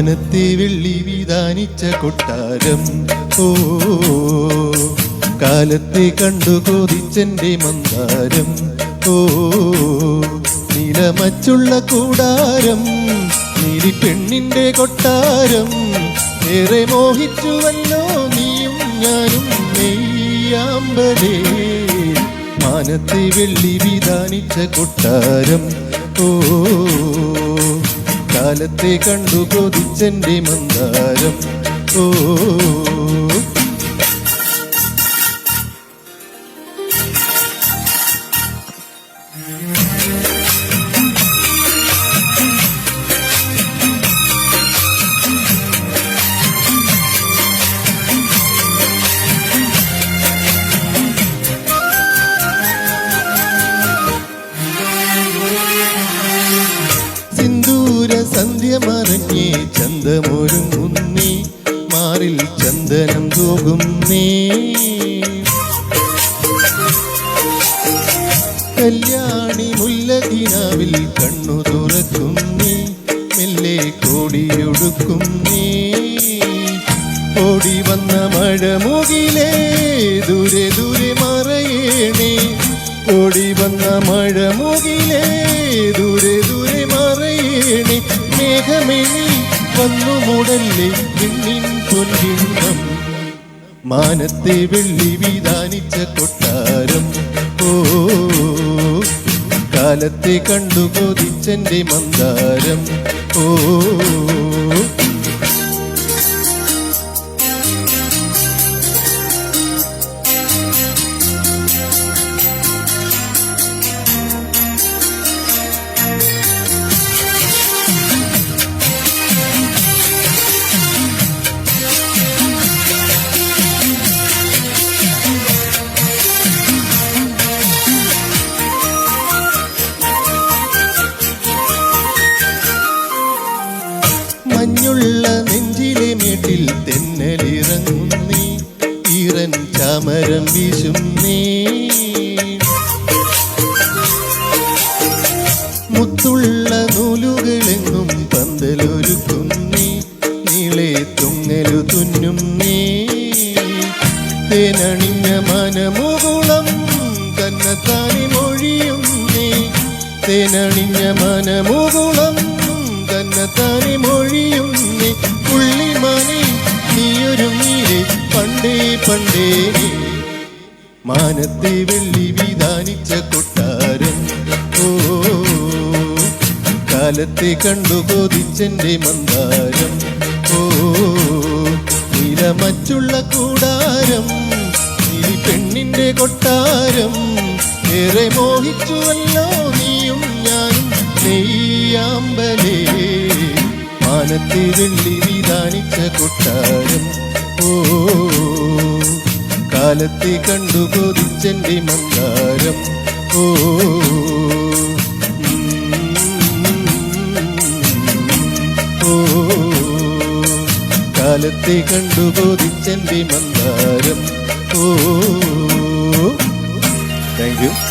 മാനത്തെ വെള്ളി വിധാനിച്ച കൊട്ടാരം. ഓ കാലത്തെ കണ്ടു കൊതിച്ചെന്റെ മന്ദാരം. ഓ നിലമച്ചുള്ള കൂടാരം നീലി പെണ്ണിന്റെ കൊട്ടാരം. ഏറെ മോഹിച്ചുവല്ലോ നീയും ഞാനും നെയ്യാമ്പലേ. മാനത്തെ വെള്ളി വിധാനിച്ച കൊട്ടാരം. ഓ കാലത്തെ കണ്ടു കൊതിച്ചെന്റെ മന്ദാരം. ഓ സിന്ദൂര സന്ധ്യ മറഞ്ഞേ ചന്തമൊരുങ്ങുന്നേ മാറിൽ ചന്ദനം തൂകുന്നേ. കല്യാണി മുല്ലതിനാവിൽ കണ്ണു തുറക്കുന്നേ മെല്ലെ കോടിയൊടുക്കുന്നേ. ഓടി വന്ന മഴ മുകിലേ ദൂരെ ദൂരെ മറയേണേ. ഓടി വന്ന മഴ മുകിലേ ദൂരെ മേഘമേനി വന്നു മുടല്ലേ പിന്നിൻ പൊൻകിണ്ണം. മാനത്തെ വെള്ളി വിധാനിച്ച കൊട്ടാരം. ഓ കാലത്തെ കണ്ടു കൊതിച്ചെന്റെ മന്ദാരം. ഓ ചാമരം വീശുന്നേ മുത്തുള്ള നൂലുകളെങ്ങും പന്തലൊരുക്കുന്നേ നീളെ തുങ്ങലു തുന്നുന്നേ. തേനണിഞ്ഞ മനമുകുളം തന്നെത്താനെ മൊഴിയുന്നേ. തേനണിഞ്ഞ മനമുകുളം തന്നെത്താനെ മൊഴിയുന്നേ. പുള്ളിമാനെ മാനത്തെ വെള്ളി വിധാനിച്ച കൊട്ടാരം. ഓ കാലത്തെ കണ്ടു കൊതിച്ചെന്റെ മന്ദാരം. ഓ നിലമച്ചുള്ള കൂടാരം നീ പെണ്ണിന്റെ കൊട്ടാരം. ഏറെ മോഹിച്ചുവല്ലോ നീയും ഞാനും നെയ്യാമ്പലേ. മാനത്തെ വെള്ളി വിധാനിച്ച കൊട്ടാരം. ഓ കാലത്തെ കണ്ടു കൊതിച്ചെന്റെ മന്ദാരം. ഓ. കാലത്തെ കണ്ടു കൊതിച്ചെന്റെ മന്ദാരം. ഓ. Thank you